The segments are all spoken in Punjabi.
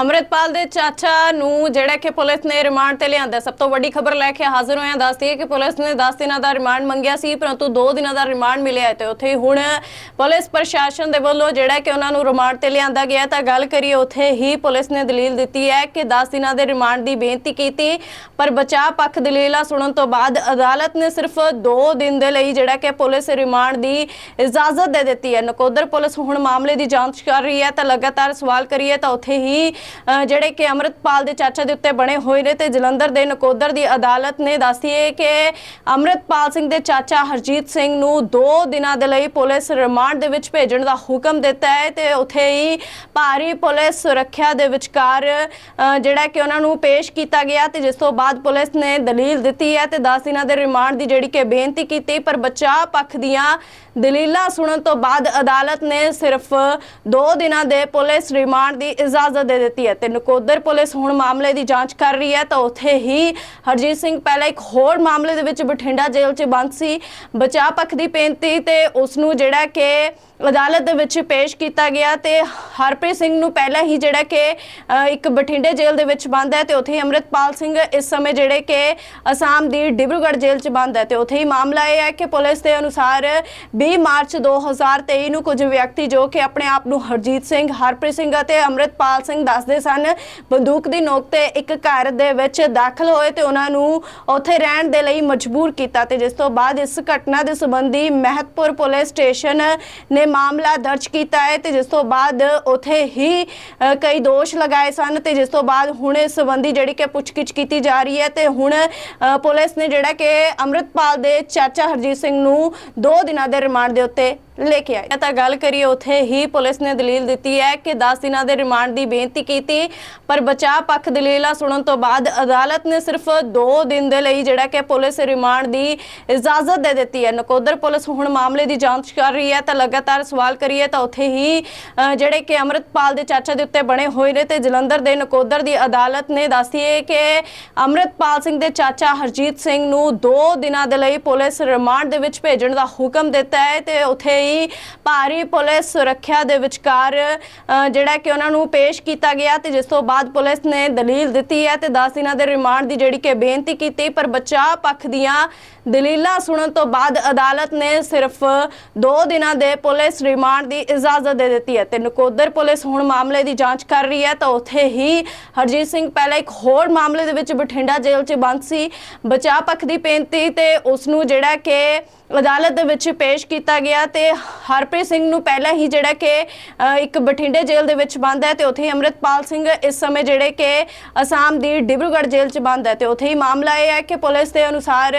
ਅੰਮ੍ਰਿਤਪਾਲ ਦੇ ਚਾਚਾ ਨੂੰ ਜਿਹੜਾ ਕਿ ਪੁਲਿਸ ਨੇ ਰਿਮਾਂਡ ਤੇ ਲਿਆਂਦਾ। ਸਭ ਤੋਂ ਵੱਡੀ ਖਬਰ ਲੈ ਕੇ ਹਾਜ਼ਰ ਹੋਇਆ ਦੱਸਦੀ ਹੈ ਕਿ ਪੁਲਿਸ ਨੇ 10 ਦਿਨਾਂ ਦਾ ਰਿਮਾਂਡ ਮੰਗਿਆ ਸੀ, ਪਰੰਤੂ 2 ਦਿਨਾਂ ਦਾ ਰਿਮਾਂਡ ਮਿਲਿਆ ਹੈ ਤੇ ਉੱਥੇ ਹੁਣ ਪੁਲਿਸ ਪ੍ਰਸ਼ਾਸਨ ਦੇ ਵੱਲੋਂ ਜਿਹੜਾ ਕਿ ਉਹਨਾਂ ਨੂੰ ਰਿਮਾਂਡ ਤੇ ਲਿਆਂਦਾ ਗਿਆ ਤਾਂ ਗੱਲ ਕਰੀਏ ਉੱਥੇ ਹੀ ਪੁਲਿਸ ਨੇ ਦਲੀਲ ਦਿੱਤੀ ਹੈ ਕਿ 10 ਦਿਨਾਂ ਦੇ ਰਿਮਾਂਡ ਦੀ ਬੇਨਤੀ ਕੀਤੀ, ਪਰ ਬਚਾਅ ਪੱਖ ਦਲੀਲਾਂ ਸੁਣਨ ਤੋਂ ਬਾਅਦ ਅਦਾਲਤ ਨੇ ਸਿਰਫ 2 ਦਿਨ ਦੇ ਲਈ ਜਿਹੜਾ ਕਿ ਪੁਲਿਸ ਰਿਮਾਂਡ ਦੀ ਇਜਾਜ਼ਤ ਦੇ ਦਿੱਤੀ ਹੈ। ਨਕੋਦਰ ਪੁਲਿਸ ਹੁਣ ਮਾਮਲੇ ਦੀ ਜਾਂਚ ਕਰ ਰਹੀ ਹੈ। ਤਾਂ ਲਗਾਤਾਰ ਸਵਾਲ ਕਰੀਏ ਤਾਂ ਉੱਥੇ ਹੀ ਜਿਹੜੇ ਕਿ ਅੰਮ੍ਰਿਤਪਾਲ ਦੇ ਚਾਚਾ ਦੇ ਉੱਤੇ ਬਣੇ ਹੋਏ ਨੇ ਤੇ ਜਲੰਧਰ ਦੇ ਨਕੋਦਰ ਦੀ ਅਦਾਲਤ ਨੇ ਦੱਸੀ ਕਿ ਅੰਮ੍ਰਿਤਪਾਲ ਸਿੰਘ ਦੇ ਚਾਚਾ ਹਰਜੀਤ ਸਿੰਘ ਨੂੰ 2 ਦਿਨਾਂ ਦੇ ਲਈ ਪੁਲਿਸ ਰਿਮਾਂਡ ਦੇ ਵਿੱਚ ਭੇਜਣ ਦਾ ਹੁਕਮ ਦਿੱਤਾ ਹੈ ਤੇ ਉੱਥੇ ਹੀ ਭਾਰੀ ਪੁਲਿਸ ਸੁਰੱਖਿਆ ਦੇ ਵਿਚਕਾਰ ਜਿਹੜਾ ਕਿ ਉਹਨਾਂ ਨੂੰ ਪੇਸ਼ ਕੀਤਾ ਗਿਆ ਤੇ ਜਿਸ ਤੋਂ ਬਾਅਦ ਪੁਲਿਸ ਨੇ ਦਲੀਲ ਦਿੱਤੀ ਹੈ ਤੇ 10 ਦਿਨਾਂ ਦੇ ਰਿਮਾਂਡ ਦੀ ਜਿਹੜੀ ਕਿ ਬੇਨਤੀ ਕੀਤੀ, ਪਰ ਬਚਾਅ ਪੱਖ ਦੀਆਂ ਦਲੀਲਾਂ ਸੁਣਨ ਤੋਂ ਬਾਅਦ ਅਦਾਲਤ ਨੇ ਸਿਰਫ 2 ਦਿਨਾਂ ਦੇ ਪੁਲਿਸ ਰਿਮਾਂਡ ਦੀ ਇਜਾਜ਼ਤ ਦੇ ਦਿੱਤੀ। ਹੈ। ਤੇ ਨਕੋਦਰ ਪੁਲਿਸ ਹੁਣ ਮਾਮਲੇ ਦੀ ਜਾਂਚ ਕਰ ਰਹੀ ਹੈ ਤਾਂ ਉੱਥੇ ਹੀ ਹਰਜੀਤ ਸਿੰਘ ਪਹਿਲਾਂ ਇੱਕ ਹੋਰ ਮਾਮਲੇ ਦੇ ਵਿੱਚ ਬਠਿੰਡਾ ਜੇਲ੍ਹ 'ਚ ਬੰਦ ਸੀ। ਬਚਾਅ ਪੱਖ ਦੀ ਬੇਨਤੀ ਤੇ ਉਸ ਨੂੰ ਜਿਹੜਾ ਕਿ ਅਦਾਲਤ ਦੇ ਵਿੱਚ ਪੇਸ਼ ਕੀਤਾ ਗਿਆ ਤੇ ਹਰਪ੍ਰੀਤ ਸਿੰਘ ਨੂੰ ਪਹਿਲਾਂ ਹੀ ਜਿਹੜਾ ਕਿ ਇੱਕ ਬਠਿੰਡੇ ਜੇਲ੍ਹ ਦੇ ਵਿੱਚ ਬੰਦ ਹੈ ਤੇ ਉੱਥੇ ਹੀ ਅੰਮ੍ਰਿਤਪਾਲ ਸਿੰਘ ਇਸ ਸਮੇਂ ਜਿਹੜੇ ਕਿ ਅਸਾਮ ਦੀ ਡਿਬਰੂਗੜ੍ਹ ਜੇਲ੍ਹ 'ਚ ਬੰਦ ਹੈ ਤੇ ਉੱਥੇ ਹੀ ਮਾਮਲਾ ਇਹ ਹੈ ਕਿ ਪੁਲਿਸ ਦੇ ਅਨੁਸਾਰ 20 ਮਾਰਚ 2023 ਨੂੰ ਕੁਝ ਵਿਅਕਤੀ ਜੋ ਕਿ ਆਪਣੇ ਆਪ ਨੂੰ ਹਰਜੀਤ ਸਿੰਘ, ਹਰਪ੍ਰੀਤ ਸਿੰਘ ਅਤੇ ਅੰਮ੍ਰਿਤਪਾਲ ਸਿੰਘ ਦੱਸ ਦੱਸਦੇ ਸਨ। ਬੰਦੂਕ ਦੀ ਨੋਕ ਤੇ ਇੱਕ ਘਰ ਦੇ ਵਿੱਚ ਦਾਖਲ ਹੋਏ ਤੇ ਉਹਨਾਂ ਨੂੰ ਉੱਥੇ ਰਹਿਣ ਦੇ ਲਈ ਮਜਬੂਰ ਕੀਤਾ ਤੇ ਜਿਸ ਤੋਂ ਬਾਅਦ ਇਸ ਘਟਨਾ ਦੇ ਸੰਬੰਧੀ ਮਹਿਤਪੁਰ ਪੁਲਿਸ ਸਟੇਸ਼ਨ ਨੇ ਮਾਮਲਾ ਦਰਜ ਕੀਤਾ ਹੈ ਤੇ ਜਿਸ ਤੋਂ ਬਾਅਦ ਉੱਥੇ ਹੀ ਕਈ ਦੋਸ਼ ਲਗਾਏ ਸਨ ਤੇ ਜਿਸ ਤੋਂ ਬਾਅਦ ਹੁਣ ਇਸ ਸੰਬੰਧੀ ਜਿਹੜੀ ਕਿ ਪੁੱਛਗਿੱਛ ਕੀਤੀ ਜਾ ਰਹੀ ਹੈ ਤੇ ਹੁਣ ਪੁਲਿਸ ਨੇ ਜਿਹੜਾ ਕਿ ਅੰਮ੍ਰਿਤਪਾਲ ਦੇ ਚਾਚਾ ਹਰਜੀਤ ਸਿੰਘ ਨੂੰ 2 ਦਿਨਾਂ ਦੇ ਰਿਮਾਂਡ ਦੇ ਉੱਤੇ ਲੈ ਕੇ ਆਏ। ਤਾਂ ਗੱਲ ਕਰੀਏ, ਉੱਥੇ ਹੀ ਪੁਲਿਸ ਨੇ ਦਲੀਲ ਦਿੱਤੀ ਹੈ ਕਿ 10 ਦਿਨਾਂ ਦੇ ਰਿਮਾਂਡ ਦੀ ਬੇਨਤੀ ਕੀਤੀ, ਪਰ ਬਚਾਅ ਪੱਖ ਦਲੀਲਾਂ ਸੁਣਨ ਤੋਂ ਬਾਅਦ ਅਦਾਲਤ ਨੇ ਸਿਰਫ 2 ਦਿਨ ਦੇ ਲਈ ਜਿਹੜਾ ਕਿ ਪੁਲਿਸ ਰਿਮਾਂਡ ਦੀ ਇਜਾਜ਼ਤ ਦੇ ਦਿੱਤੀ ਹੈ। ਨਕੋਦਰ ਪੁਲਿਸ ਹੁਣ ਮਾਮਲੇ ਦੀ ਜਾਂਚ ਕਰ ਰਹੀ ਹੈ, ਤਾਂ ਲਗਾਤਾਰ ਸਵਾਲ ਕਰੀਏ, ਤਾਂ ਉੱਥੇ ਹੀ ਜਿਹੜੇ ਕਿ ਅੰਮ੍ਰਿਤਪਾਲ ਦੇ ਚਾਚਾ ਦੇ ਉੱਤੇ ਬਣੇ ਹੋਏ ਨੇ ਤੇ ਜਲੰਧਰ ਦੇ ਨਕੋਦਰ ਦੀ ਅਦਾਲਤ ਨੇ ਦੱਸੀ ਹੈ ਕਿ ਅੰਮ੍ਰਿਤਪਾਲ ਸਿੰਘ ਦੇ ਚਾਚਾ ਹਰਜੀਤ ਸਿੰਘ ਨੂੰ 2 ਦਿਨਾਂ ਦੇ ਲਈ ਪੁਲਿਸ ਰਿਮਾਂਡ ਦੇ ਵਿੱਚ ਭੇਜਣ ਦਾ ਹੁਕਮ ਦਿੱਤਾ ਹੈ ਤੇ ਉੱਥੇ ਹੀ ਭਾਰੀ ਪੁਲਿਸ ਸੁਰੱਖਿਆ ਦੇ ਵਿਚਕਾਰ ਜਿਹੜਾ ਕਿ ਉਹਨਾਂ ਨੂੰ ਪੇਸ਼ ਕੀਤਾ ਗਿਆ ਤੇ ਜਿਸ ਤੋਂ ਬਾਅਦ ਪੁਲਿਸ ਨੇ ਦਲੀਲ ਦਿੱਤੀ ਹੈ ਤੇ 10 ਦਿਨਾਂ ਦੇ ਰਿਮਾਂਡ ਦੀ ਜਿਹੜੀ ਕਿ ਬੇਨਤੀ ਕੀਤੀ, ਪਰ ਬਚਾਅ ਪੱਖ ਦੀਆਂ ਦਲੀਲਾਂ ਸੁਣਨ ਤੋਂ ਬਾਅਦ ਅਦਾਲਤ ਨੇ ਸਿਰਫ 2 ਦਿਨਾਂ ਦੇ ਪੁਲਿਸ ਰਿਮਾਂਡ ਦੀ ਇਜਾਜ਼ਤ ਦੇ ਦਿੱਤੀ ਹੈ ਤੇ ਨਕੋਦਰ ਪੁਲਿਸ ਹੁਣ ਮਾਮਲੇ ਦੀ ਜਾਂਚ ਕਰ ਰਹੀ ਹੈ ਤਾਂ ਉੱਥੇ ਹੀ ਹਰਜੀਤ ਸਿੰਘ ਪਹਿਲਾਂ ਇੱਕ ਹੋਰ ਮਾਮਲੇ ਦੇ ਵਿੱਚ ਬਠਿੰਡਾ ਜੇਲ੍ਹ 'ਚ ਬੰਦ ਸੀ। ਬਚਾਅ ਪੱਖ ਦੀ ਬੇਨਤੀ ਤੇ ਉਸ ਨੂੰ ਜਿਹੜਾ ਕਿ ਅਦਾਲਤ ਦੇ ਵਿੱਚ ਪੇਸ਼ ਕੀਤਾ ਗਿਆ ਤੇ ਹਰਪ੍ਰੀਤ ਸਿੰਘ ਨੂੰ ਪਹਿਲਾਂ ਹੀ ਜਿਹੜਾ ਕਿ ਇੱਕ ਬਠਿੰਡੇ ਜੇਲ੍ਹ ਦੇ ਵਿੱਚ ਬੰਦ ਹੈ ਤੇ ਉੱਥੇ ਹੀ ਅੰਮ੍ਰਿਤਪਾਲ ਸਿੰਘ ਇਸ ਸਮੇਂ ਜਿਹੜੇ ਕਿ ਅਸਾਮ ਦੀ ਡਿਬਰੂਗੜ੍ਹ ਜੇਲ੍ਹ 'ਚ ਬੰਦ ਹੈ ਤੇ ਉੱਥੇ ਹੀ ਮਾਮਲਾ ਇਹ ਹੈ ਕਿ ਪੁਲਿਸ ਦੇ ਅਨੁਸਾਰ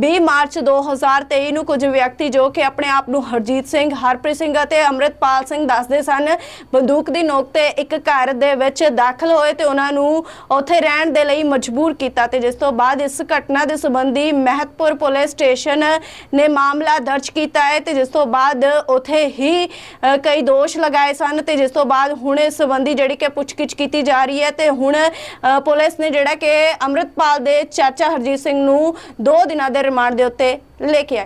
20 ਮਾਰਚ 2023 ਨੂੰ ਕੁਝ ਵਿਅਕਤੀ ਜੋ ਕਿ ਆਪਣੇ ਆਪ ਨੂੰ ਹਰਜੀਤ ਸਿੰਘ, ਹਰਪ੍ਰੀਤ ਸਿੰਘ ਅਤੇ ਅੰਮ੍ਰਿਤਪਾਲ ਸਿੰਘ ਦੱਸਦੇ ਸਨ, ਬੰਦੂਕ ਦੀ ਨੋਕ ਤੇ ਇੱਕ ਘਰ ਦੇ ਵਿੱਚ ਦਾਖਲ ਹੋਏ ਤੇ ਉਹਨਾਂ ਨੂੰ ਉੱਥੇ ਰਹਿਣ ਦੇ ਲਈ ਮਜਬੂਰ ਕੀਤਾ ਤੇ ਜਿਸ ਤੋਂ ਬਾਅਦ ਇਸ ਘਟਨਾ ਦੇ ਸੰਬੰਧੀ ਮਹਿਤਪੁਰ ਪੁਲਿਸ ਸਟੇਸ਼ਨ ਨੇ ਮਾਮਲਾ ਦਰਜ ਕੀਤਾ ਹੈ ਤੇ ਜਿਸ ਤੋਂ ਬਾਅਦ ਉੱਥੇ ਹੀ ਕਈ ਦੋਸ਼ ਲਗਾਏ ਸਨ ਤੇ ਜਿਸ ਤੋਂ ਬਾਅਦ ਹੁਣ ਇਸ ਸੰਬੰਧੀ ਜਿਹੜੀ ਕਿ ਪੁੱਛਗਿੱਛ ਕੀਤੀ ਜਾ ਰਹੀ ਹੈ ਤੇ ਹੁਣ ਅ, ਪੁਲਿਸ ਨੇ ਜਿਹੜਾ ਕਿ ਅੰਮ੍ਰਿਤਪਾਲ ਦੇ ਚਾਚਾ ਹਰਜੀਤ ਸਿੰਘ ਨੂੰ 2 ਦਿਨਾਂ ਦੇ ਰਿਮਾਂਡ ਦੇ ਉੱਤੇ ਲੈ ਕੇ ਆਏ।